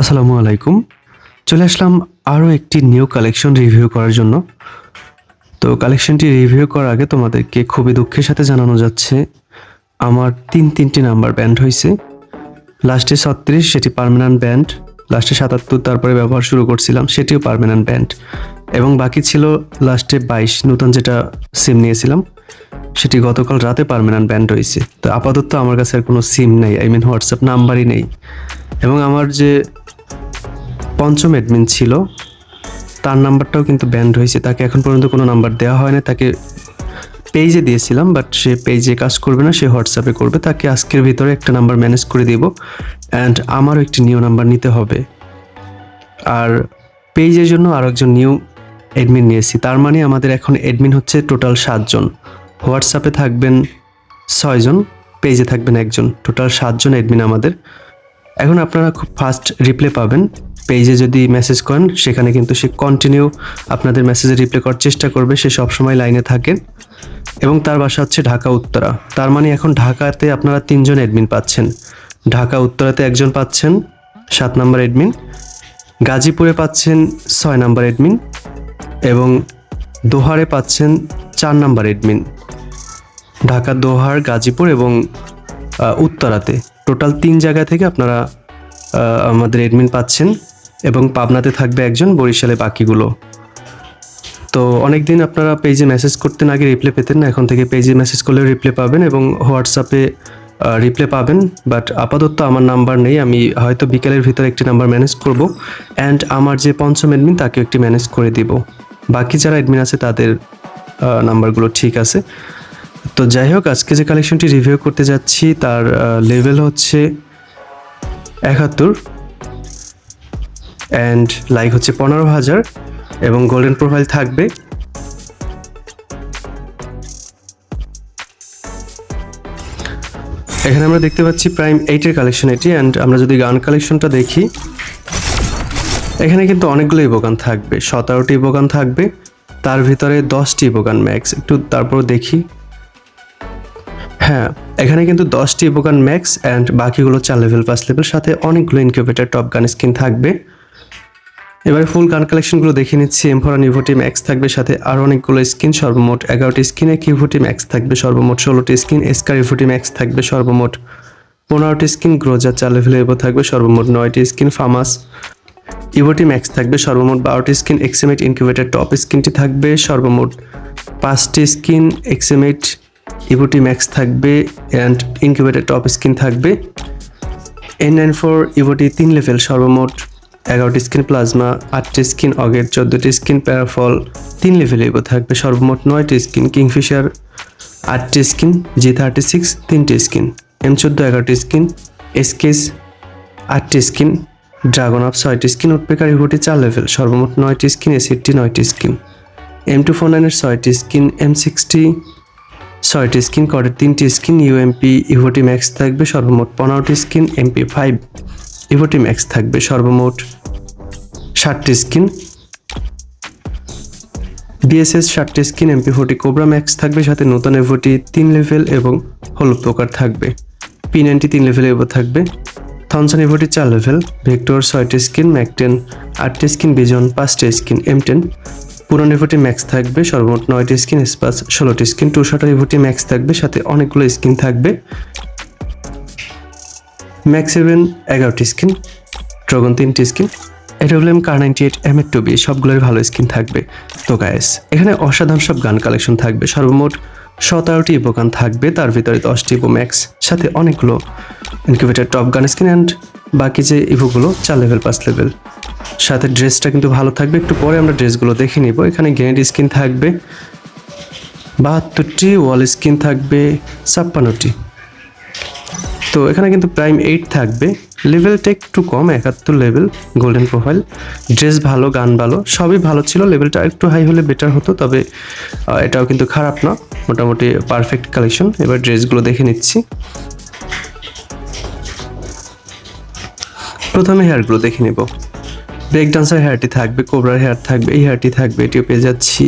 আসসালামু আলাইকুম। চলে আসলাম আরও একটি নিউ কালেকশন রিভিউ করার জন্য। তো কালেকশনটি রিভিউ করার আগে তোমাদেরকে খুবই দুঃখের সাথে জানানো যাচ্ছে, আমার তিন তিনটি নাম্বার ব্যান্ড হয়েছে লাস্টে ছত্রিশ, সেটি পার্মানেন্ট ব্যান্ড লাস্টে সাতাত্তর, তারপরে ব্যবহার শুরু করছিলাম, সেটিও পার্মানেন্ট ব্যান্ড এবং বাকি ছিল লাস্টে বাইশ, নতুন যেটা সিম নিয়েছিলাম, সেটি গতকাল রাতে পার্মানেন্ট ব্যান্ড হয়েছে তো আপাতত আমার কাছে আর কোনো সিম নেই আই মিন হোয়াটসঅ্যাপ নাম্বারই নেই। এবং আমার যে পঞ্চম অ্যাডমিন ছিল। তার নাম্বারটাও কিন্তু ব্যান্ড হয়েছে। তাকে এখন পর্যন্ত কোনো নাম্বার দেওয়া হয় না তাকে পেজে দিয়েছিলাম বাট সে পেজে কাজ করবে না, সে হোয়াটসঅ্যাপে করবে। তাকে আজকের ভিতরে একটা নাম্বার ম্যানেজ করে দিব। অ্যান্ড আমারও একটি নিউ নাম্বার নিতে হবে। আর পেজের জন্য আরও একজন নিউ অ্যাডমিন নিয়েছি। তার মানে আমাদের এখন অ্যাডমিন হচ্ছে টোটাল সাতজন। হোয়াটসঅ্যাপে থাকবেন ছয়জন পেজে থাকবেন একজন। টোটাল সাতজন অ্যাডমিন আমাদের। এখন আপনারা খুব ফাস্ট রিপ্লে পাবেন। পেজে যদি মেসেজ করেন, সেখানে কিন্তু সে কন্টিনিউ আপনাদের মেসেজে রিপ্লে করার চেষ্টা করবে। সে সবসময় লাইনে থাকে এবং তার বাসা হচ্ছে ঢাকা, উত্তরা। তার মানে এখন ঢাকাতে আপনারা তিনজন অ্যাডমিন পাচ্ছেন। ঢাকা, উত্তরাতে একজন পাচ্ছেন, সাত নম্বর অ্যাডমিন গাজীপুরে পাচ্ছেন ছয় নম্বর অ্যাডমিন এবং দোহারে পাচ্ছেন চার নম্বর অ্যাডমিন ঢাকা, দোহার, গাজীপুর এবং উত্তরাতে। টোটাল তিন জায়গা থেকে আপনারা আমাদের এডমিন পাচ্ছেন। এবং পাবনাতে থাকবে একজন বরিশালে বাকিগুলো তো অনেক দিন আপনারা পেজে মেসেজ করতেন আগে রিপ্লে পেতেন না, এখন থেকে পেজে মেসেজ করলে রিপ্লে পাবেন এবং হোয়াটসঅ্যাপে রিপ্লে পাবেন। বাট আপাতত আমার নাম্বার নেই, আমি হয়তো বিকেলের ভিতরে একটি নাম্বার ম্যানেজ করব। অ্যান্ড আমার যে পঞ্চম অ্যাডমিন তাকেও একটি ম্যানেজ করে দিব। বাকি যারা অ্যাডমিন আছে, তাদের নাম্বারগুলো ঠিক আছে। তো যাই হোক, আজকে যে কালেকশনটি রিভিউ করতে যাচ্ছি, তার লেভেল হচ্ছে একাত্তর। অ্যান্ড লাইক হচ্ছে পনেরো হাজার এবং গোল্ডেন প্রোফাইল থাকবে। এখানে আমরা দেখতে পাচ্ছি প্রাইম এইটের কালেকশন এটি অ্যান্ড আমরা যদি গান কালেকশনটা দেখি, এখানে কিন্তু অনেকগুলো ইবোগান থাকবে। সতেরোটি ইবোগান থাকবে, তার ভিতরে দশটি ইবোগান ম্যাক্স একটু তারপর দেখি। হ্যাঁ এখানে কিন্তু দশটি ইবোগান ম্যাক্স অ্যান্ড বাকিগুলো চার লেভেল পাঁচ লেভেল সাথে অনেকগুলো ইনকিউবেটার টপ গান স্কিন থাকবে। এবারে ফুল গান কালেকশনগুলো দেখে নিচ্ছি। এমফোরা নিভোটি ম্যাক্স থাকবে, সাথে আরও অনেকগুলো স্কিন সর্বমোট এগারোটি স্কিনে কিভোটি ম্যাক্স থাকবে, সর্বমোট ষোলোটি স্কিন এসকার ইভোটি ম্যাক্স থাকবে, সর্বমোট পনেরোটি স্কিন গ্রোজা চার লেভেলে এবো থাকবে, সর্বমোট নয়টি স্কিন ফামাস ইভোটি ম্যাক্স থাকবে, সর্বমোট বারোটি skin X M eight incubator top স্কিনটি থাকবে, সর্বমোট পাঁচটি স্কিন এক্সেমেট ইভোটি ম্যাক্স থাকবে অ্যান্ড ইনকিউবেটার টপ স্কিন থাকবে। এন নাইন ফোর ইভোটি তিন লেভেল সর্বমোট এগারোটি স্কিন প্লাজমা, আটটি স্কিন অগেট চোদ্দোটি স্কিন প্যারাফল, তিন লেভেলে থাকবে সর্বমোট নয়টি স্কিন কিংফিশার, আটটি স্কিন জি থার্টি সিক্স তিনটি স্কিন এম চোদ্দ, এগারোটি স্কিন এসকেস আটটি স্কিন ড্রাগন আপ ছয়টি স্কিন, উৎপেকার ইভোটি চার লেভেল সর্বমোট নয়টি স্কিন এ এসিডটি নয়টি স্কিন এম টু ফোর নাইনের ছয়টি স্কিন এম সিক্সটি ছয়টি স্কিন করের তিনটি স্কিন ইউএমপি ইভোটি ম্যাক্স থাকবে সর্বমোট পনেরোটি স্কিন এমপি ফাইভ ইভোটি ম্যাক্স থাকবে সর্বমোট ষাটটি স্কিন। বিএসএস ষাটটি skin MP forty cobra max থাকবে, সাথে নতুন এভোটি তিন লেভেল এবং হলুদ প্রকার থাকবে। পি নাইনটি তিন লেভেল এভো থাকবে। থনসন এভোটি চার লেভেল ভেক্টর ছয়টি স্কিন ম্যাকটেন আটটি স্কিন বিজন পাঁচটি স্কিন এম টেন পুরান রিভোটি ম্যাক্স থাকবে, সর্বমোট নয়টি স্কিন স্পাস ষোলোটি স্কিন টু শাটার রিভোটি ম্যাক্স থাকবে, সাথে অনেকগুলো স্কিন থাকবে। ম্যাক্স সেভেন এগারোটি স্কিন ড্রাগন তিনটি স্কিন এটা হলো Kar ninety eight M two B ভালো স্কিন থাকবে। তো গায়েস এখানে অসাধারণ সব গান কালেকশন থাকবে। সর্বমোট সতেরোটি ইভো গান থাকবে, তার ভিতরে দশটি ইভো ম্যাক্স সাথে অনেকগুলো incubator top gun skin and বাকি যে ইভোগুলো চার লেভেল পাঁচ লেভেল সাথে ড্রেসটা কিন্তু ভালো থাকবে। একটু পরে আমরা ড্রেসগুলো দেখে নিব। এখানে গ্রেনেড স্কিন থাকবে, বাহাত্তরটি ওয়াল স্কিন থাকবে, ছাপ্পান্নটি। তো এখানে কিন্তু প্রাইম এইট থাকবে। লেভেলটা একটু কম, একাত্তর লেভেল গোল্ডেন প্রোফাইল ড্রেস ভালো, গান ভালো, সবই ভালো ছিল। লেভেলটা একটু হাই হলে বেটার হতো, তবে এটাও কিন্তু খারাপ না। মোটামুটি পারফেক্ট কালেকশন এবার ড্রেসগুলো দেখে নিচ্ছি। প্রথমে হেয়ারগুলো দেখে নেব। ব্রেক ডান্সার হেয়ারটি থাকবে কোবরার হেয়ার থাকবে, এই হেয়ারটি থাকবে, এটিও পেয়ে যাচ্ছি।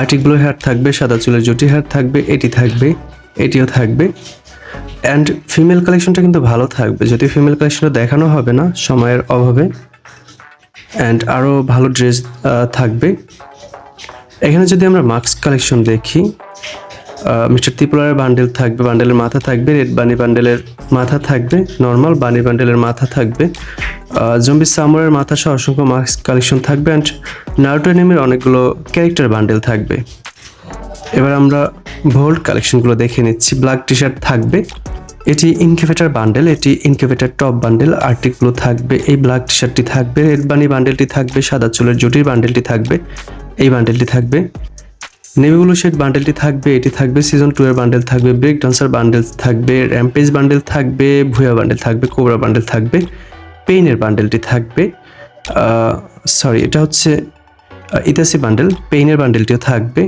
আর্টিকগুলো হেয়ার থাকবে, সাদা চুলের জটি হেয়ার থাকবে, এটি থাকবে, এটিও থাকবে। অ্যান্ড ফিমেল কালেকশনটা কিন্তু ভালো থাকবে। যদি ফিমেল কালেকশনটা দেখানো হবে না, সময়ের অভাবে। অ্যান্ড আরও ভালো ড্রেস থাকবে। এখানে যদি আমরা মাস্ক কালেকশন দেখি মিস্টার ত্রিপুলারের বান্ডেল থাকবে বান্ডেলের মাথা থাকবে রেড বানি বান্ডেলের মাথা থাকবে নর্মাল বানি বান্ডেলের মাথা থাকবে। জম্বি সামরের মাথা সহ অসংখ্য মাস্ক কালেকশন থাকবে অ্যান্ড নারুটো নেমের অনেকগুলো ক্যারেক্টার বান্ডেল থাকবে। এবার আমরা ভোল্ট কালেকশনগুলো দেখে নিচ্ছি। ব্ল্যাক টি শার্ট থাকবে। এটি ইনকিউবেটার বান্ডেল এটি ইনকিউবেটার টপ বান্ডেল আর্টিকগুলো থাকবে, এই ব্ল্যাক টি শার্টটি থাকবে রেড বানি বান্ডেলটি থাকবে, সাদা চুলের জুটির বান্ডেলটি থাকবে, এই বান্ডেলটি থাকবে। নেভিগুলো শেড বান্ডেলটি থাকবে, এটি থাকবে সিজন টু এর বান্ডেল থাকবে ব্রেক ডান্সার বান্ডেল থাকবে র্যাম্পেজ বান্ডেল থাকবে, ভুয়া বান্ডেল থাকবে কোবরা বান্ডেল থাকবে পেইনের বান্ডেলটি থাকবে সরি এটা হচ্ছে ইতাসি বান্ডেল পেইনের বান্ডেলটিও থাকবে।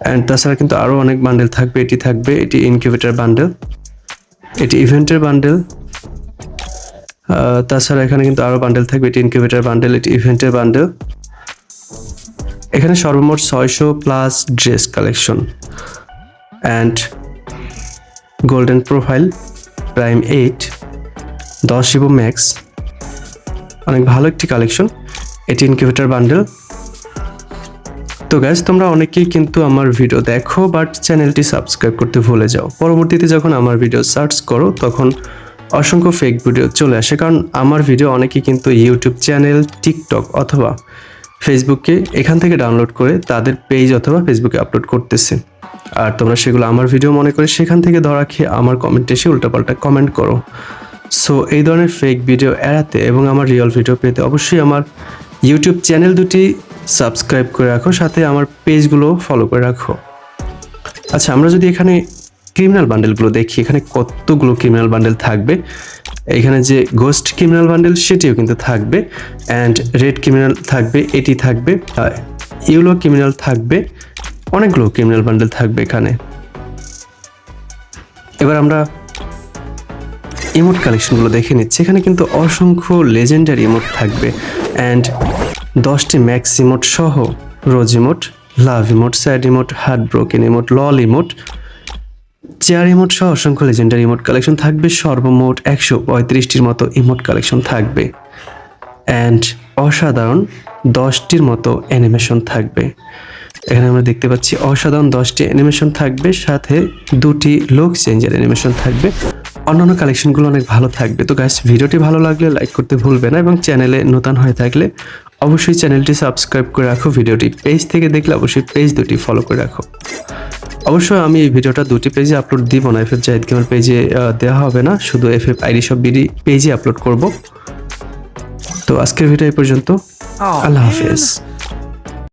অ্যান্ড তাছাড়া কিন্তু আরও অনেক বান্ডেল থাকবে, এটি থাকবে, এটি ইনকিউবেটার বান্ডেল এটি ইভেন্টের বান্ডেল তাছাড়া এখানে কিন্তু আরও বান্ডেল থাকবে, এটি ইনকিউবেটার বান্ডেল এটি ইভেন্টের বান্ডেল এখানে সর্বমোট ছয়শো plus dress collection and golden profile prime eight দশ ইবো ম্যাক্স অনেক ভালো একটি কালেকশন এটি ইনকিউবেটার বান্ডেল তো গ্যাস তোমরা অনেকেই কিন্তু আমার ভিডিও দেখো বাট চ্যানেলটি সাবস্ক্রাইব করতে ভুলে যাও। পরবর্তীতে যখন আমার ভিডিও সার্চ করো, তখন অসংখ্য ফেক ভিডিও চলে আসে, কারণ আমার ভিডিও অনেকেই কিন্তু ইউটিউব চ্যানেল টিকটক অথবা ফেসবুকে এখান থেকে ডাউনলোড করে তাদের পেজ অথবা ফেসবুকে আপলোড করতেছে। আর তোমরা সেগুলো আমার ভিডিও মনে করে সেখান থেকে ধরা খেয়ে আমার কমেন্টে এসে উল্টাপাল্টা কমেন্ট করো। সো এই ধরনের ফেক ভিডিও এড়াতে এবং আমার রিয়েল ভিডিও পেতে অবশ্যই আমার ইউটিউব চ্যানেল দুটি সাবস্ক্রাইব করে রাখো, সাথে আমার পেজগুলো ফলো করে রাখো। আচ্ছা আমরা যদি এখানে ক্রিমিনাল বান্ডেলগুলো দেখি, এখানে কতগুলো ক্রিমিনাল বান্ডেল থাকবে? এখানে যে গোস্ট ক্রিমিনাল বান্ডেল সেটিও কিন্তু থাকবে অ্যান্ড রেড ক্রিমিনাল থাকবে, এটি থাকবে ইউলো ক্রিমিনাল থাকবে, অনেকগুলো ক্রিমিনাল বান্ডেল থাকবে এখানে। এবার আমরা ইমোট কালেকশনগুলো দেখে নিচ্ছি। এখানে কিন্তু অসংখ্য লেজেন্ডারি ইমোট থাকবে অ্যান্ড দশটি ম্যাক্স ইমোট সহ, rose emote love emote sad emote heart broken emote LOL emote chair emote সহ অসংখ্য লেজেন্ডারি ইমোট কালেকশন থাকবে। সর্বমোট একশো পঁয়ত্রিশটির মতো ইমোট কালেকশন থাকবে। অ্যান্ড অসাধারণ দশটির মতো অ্যানিমেশন থাকবে। এখানে আমরা দেখতে পাচ্ছি অসাধারণ দশটি অ্যানিমেশন থাকবে, সাথে দুটি লোক চেঞ্জের অ্যানিমেশন থাকবে। অন্যান্য কালেকশনগুলো অনেক ভালো থাকবে। তো গাইস ভিডিওটি ভালো লাগলে লাইক করতে ভুলবে না এবং চ্যানেলে নতুন হয়ে থাকলে অবশ্যই চ্যানেলটি সাবস্ক্রাইব করে রাখো ভিডিওটি। পেজ থেকে দেখলে অবশ্যই পেজ দুটি ফলো করে রাখো। অবশ্যই আমি এই ভিডিওটা দুটি পেজে আপলোড দিব না এফএফ এফ জাহিদ কেমন পেজে দেওয়া হবে না শুধু এফএফ এফ আইডি সব বিডি পেজে আপলোড করব। তো আজকের ভিডিও এই পর্যন্ত। Oh, আল্লাহ. হাফেজ।